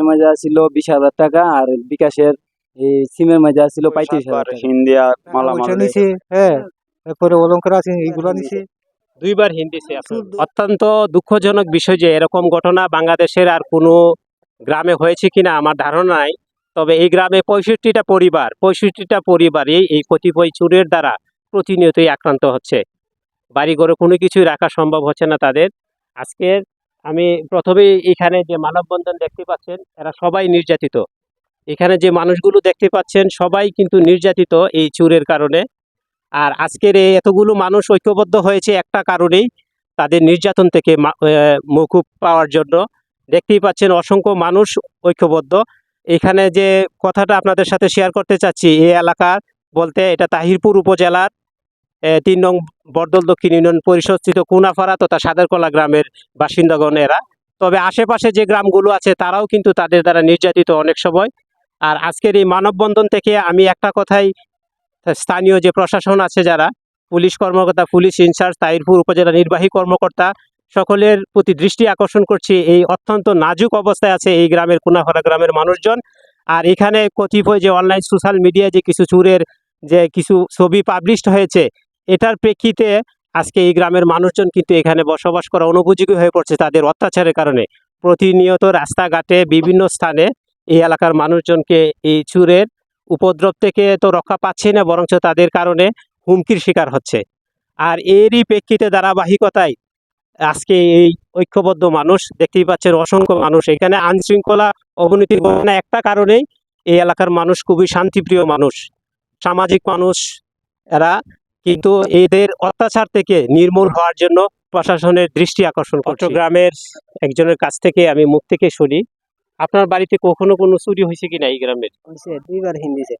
মাঝে ছিল বিশ হাজার টাকা আর বিকাশের এই সিমের মাঝে ছিল পঁয়ত্রিশ হাজার টাকা। পয়সা নিছে হ্যাঁ এরপরে অলঙ্কার আছে এইগুলো নিছে। দুইবার হিন্দি সে অত্যন্ত দুঃখজনক বিষয় যে এরকম ঘটনা বাংলাদেশের আর কোনো গ্রামে হয়েছে কিনা আমার ধারণা নাই তবে এই গ্রামে পঁয়ষট্টিটা পরিবার পঁয়ষট্টিটা পরিবারই এই কতিপয় চুরের দ্বারা প্রতিনিয়তই আক্রান্ত হচ্ছে। বাড়িঘরে কোনো কিছুই রাখা সম্ভব হচ্ছে না তাদের। আজকে আমি প্রথমেই এখানে যে মানববন্ধন দেখতে পাচ্ছেন, এরা সবাই নির্যাতিত। এখানে যে মানুষগুলো দেখতে পাচ্ছেন, সবাই কিন্তু নির্যাতিত এই চুরের কারণে। আর আজকের এই এতগুলো মানুষ ঐক্যবদ্ধ হয়েছে একটা কারণেই, তাদের নির্যাতন থেকে মুকুব পাওয়ার জন্য। দেখতেই পাচ্ছেন অসংখ্য মানুষ ঐক্যবদ্ধ। এখানে যে কথাটা আপনাদের সাথে শেয়ার করতে চাচ্ছি, এই এলাকার বলতে এটা তাহিরপুর উপজেলার তিন নং বর্দল দক্ষিণ ইউনিয়ন পরিষদস্থিত কুনাফাড়া তথা সাদেরকলা গ্রামের বাসিন্দাগণ এরা তবে আশেপাশে যে গ্রামগুলো আছে, তারাও কিন্তু তাদের দ্বারা নির্যাতিত অনেক সময়। আর আজকের এই মানববন্ধন থেকে আমি একটা কথাই, স্থানীয় যে প্রশাসন আছে যারা, পুলিশ কর্মকর্তা, পুলিশ ইনচার্জ তাইরপুর উপজেলা নির্বাহী কর্মকর্তা, সকলের প্রতি দৃষ্টি আকর্ষণ করছি। এই অত্যন্ত নাজুক অবস্থায় আছে এই গ্রামের কুনাফাড়া গ্রামের মানুষজন। আর এখানে কতিপয় যে অনলাইন সোশ্যাল মিডিয়ায় যে কিছু চুরের, যে কিছু ছবি পাবলিশড হয়েছে এটার প্রেক্ষিতে আজকে এই গ্রামের মানুষজন কিন্তু এখানে বসবাস করা অনুপযোগী হয়ে পড়ছে তাদের অত্যাচারের কারণে। প্রতিনিয়ত রাস্তাঘাটে বিভিন্ন স্থানে এই এলাকার মানুষজনকে এই চুরের উপদ্রব থেকে তো রক্ষা পাচ্ছে না, বরঞ্চ তাদের কারণে হুমকির শিকার হচ্ছে। আর এরই প্রেক্ষিতে ধারাবাহিকতায় আজকে এই ঐক্যবদ্ধ মানুষ, দেখতেই পাচ্ছেন অসংখ্য মানুষ। এখানে আইনশৃঙ্খলা অবনতি ঘটনা একটা কারণেই এই এলাকার মানুষ খুবই শান্তিপ্রিয় মানুষ। সামাজিক মানুষ এরা কিন্তু এদের অত্যাচার থেকে নির্মূল হওয়ার জন্য প্রশাসনের দৃষ্টি আকর্ষণ চট্টগ্রামের একজনের কাছ থেকে আমি মুখ থেকে শুনি। আপনার বাড়িতে কখনো কোনো চুরি হয়েছে কিনা এই গ্রামের? দুইবার হিন্দিছে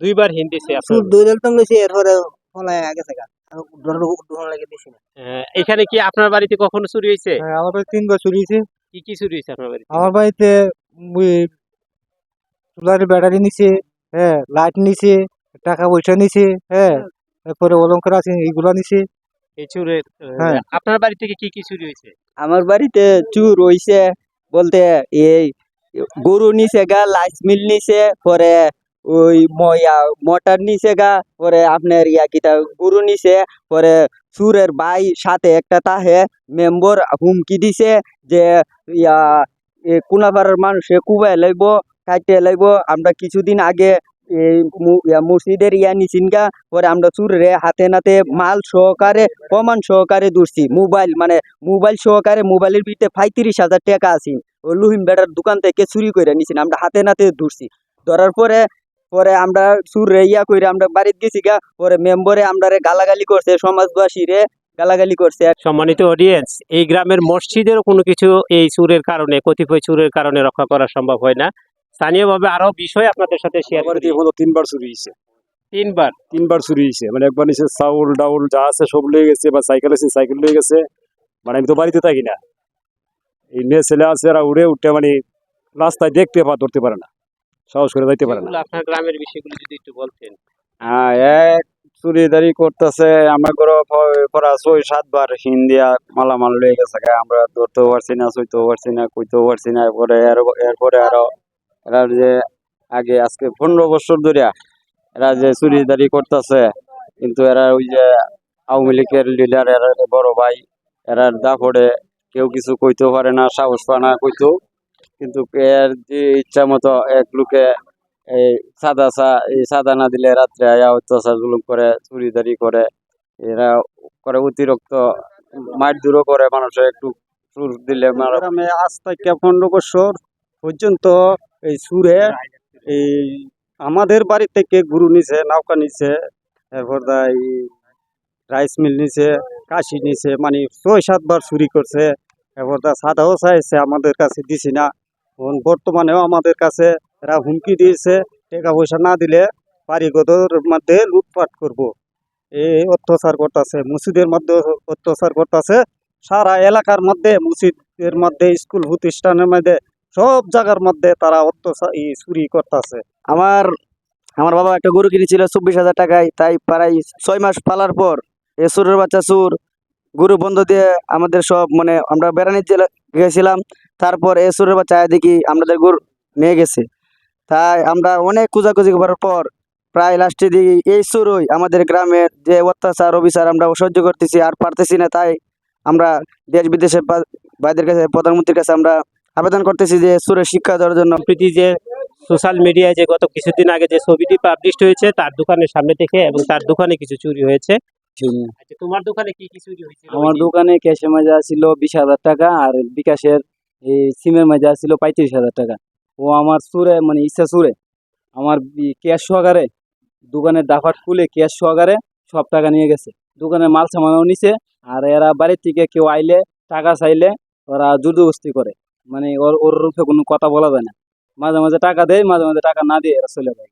দুইবার হিন্দি সে সুর দুই লইছে এরপরে ফলায় আহ, এখানে কি আপনার বাড়িতে কখনো চুরি হয়েছে? হ্যাঁ, আমার বাড়ি তিনবার চুরি হয়েছে। কি কি চুরি হয়েছে আপনার বাড়িতে? আমার বাড়িতে সোলার ব্যাটারি নিছে হ্যাঁ লাইট নিছে টাকা পয়সা নিছে হ্যাঁ এরপরে অলঙ্কার আছে এইগুলা নিছে এই চুরের হ্যাঁ। আপনার বাড়ি থেকে কি কি চুরি হয়েছে আমার বাড়িতে চুর হইছে বলতে এই গরু নিছে গা লাইস মিল নিছে পরে ওই ময়া মোটর নিছে গা পরে আপনার ইয়া কিতা গরু নিছে পরে সুরের ভাই সাথে একটা তাহে মেম্বর হুমকি দিছে যে ইয়া কুনাপাড়ার মানুষে কুবাই লাইব কাটে লাইব আমরা কিছুদিন আগে এই মসজিদের ইয়া নিছিন গা পরে আমরা চুরে হাতে নাতে মাল সহকারে, প্রমাণ সহকারে ধরছি। মোবাইল মানে মোবাইল সহকারে মোবাইলের ভিতরে পঁয়ত্রিশ হাজার টাকা আছে। ও লুহিম বেড়ার দোকান থেকে চুরি করে নিছি, আমরা হাতে নাতে ধরছি। ধরার পরে পরে আমরা চুরে ইয়া করে আমরা বাড়িতে গেছি গা, পরে মেম্বরে আমরা গালাগালি করছে সমাজবাসী রে গালাগালি করছে। সম্মানিত অডিয়েন্স এই গ্রামের মসজিদেরও কোনো কিছু এই চুরের কারণে, কতিপয় চুরের কারণে রক্ষা করা সম্ভব হয় না। স্থানীয়ভাবে আরও বিষয় আপনাদের সাথে শেয়ার করি। হলো তিনবার চুরি হয়েছে। তিনবার? তিনবার চুরি হয়েছে। মানে একবার নিচে চাউল ডাউল যা আছে সব লয়ে গেছে বা সাইকেল আছে সাইকেল লয়ে গেছে। মানে আমি তো বাড়িতে থাকি না। এই মেয়ে ছেলে আছে এরা উড়ে উঠে মানে রাস্তায় দেখতে পা ধরতে পারে না। সাহস করে যাইতে পারে না। আপনার গ্রামের বিষয়গুলো যদি একটু বলতেন। হ্যাঁ এক চুরিদারি করতেছে আমরা করে পড়া ছয় সাতবার। হিন্দিয়া মালামাল লয়ে গেছে আমরা ধরতেও পারছি না সইতেও পারছি না কইতেও পারছি না। এরপরে এরপরে আরও এরা যে আগে, আজকে পনেরো বছর ধরে এরা যে চুরিদারি করতেছে, কিন্তু এরা ওই যে আওয়ামী লীগের লিডার এরা বড় ভাই এরা দাপড়ে কেউ কিছু কইতেও পারে না, সাহস পায় না কইতেও। কিন্তু এর যে ইচ্ছা মতো এক লোকে এই সাদা চা, এই সাদা না দিলে রাত্রে আয়া অত্যাচার জুলুম করে, চুরিদারি করে, এরা করে অতিরিক্ত মারধরও করে মানুষের একটু চুর দিলে আজ থেকে পনেরো বছর পর্যন্ত এই সুরে এই আমাদের বাড়ি থেকে গুরু নিছে নৌকা নিছে এরপর এই রাইস মিল নিছে কাশি নিছে মানে ছয় সাতবার চুরি করছে এরপর দা সাদাও চাইছে আমাদের কাছে দিছি না। এখন বর্তমানেও আমাদের কাছে এরা হুমকি দিয়েছে টাকা পয়সা না দিলে বাড়িগতর মধ্যে লুটপাট করব। এই অত্যাচার করতেছে মসজিদের মধ্যে অত্যাচার করতেছে সারা এলাকার মধ্যে মসজিদের মধ্যে স্কুল প্রতিষ্ঠানের মধ্যে সব জায়গার মধ্যে তারা অত্যাচার চুরি করতেছে। আমার আমার বাবা একটা গরু কিনেছিল চব্বিশ হাজার টাকায়, তাই প্রায় ছয় মাস পালার পর এ সুরের বাচ্চা সুর গরু বন্ধ দিয়ে আমাদের সব মানে আমরা বেড়ানির জেলা গেছিলাম, তারপর এ সুরের বাচ্চা দেখি আমাদের গরু নিয়ে গেছে। তাই আমরা অনেক খোঁজাখুঁজি করার পর প্রায় লাস্টে দিকে এই সুরই আমাদের গ্রামের যে অত্যাচার, অবিচার আমরা সহ্য করতেছি আর পারতেছি না, তাই আমরা দেশ বিদেশের বা- ভাইদের কাছে, প্রধানমন্ত্রীর কাছে আমরা আবেদন করতেছি যে সুরের শিক্ষা দেওয়ার জন্য সম্প্রতি যে সোশ্যাল মিডিয়ায় যে গত কিছুদিন আগে যে ছবিটি পাবলিশ হয়েছে তার দোকানের সামনে থেকে এবং তার দোকানে কিছু চুরি হয়েছে। আচ্ছা তোমার দোকানে কি কি চুরি হয়েছিল? আমার দোকানে ক্যাশের মাজা ছিল বিশ হাজার টাকা আর বিকাশের এই সিমের মাজা ছিল পঁয়ত্রিশ হাজার টাকা। ও আমার সুরে মানে ইচ্ছা সুরে আমার ক্যাশ সহকারে দোকানের দাফাট খুলে ক্যাশ সহকারে সব টাকা নিয়ে গেছে। দোকানের মাল সামানও নিছে আর এরা বাড়ির থেকে কেউ আইলে টাকা চাইলে ওরা জুরজবস্তি করে। মানে ওর ওর রূপে কোনো কথা বলা যায় না। মাঝে মাঝে টাকা দেয়, মাঝে মাঝে টাকা না দিয়ে এরা চলে যায়।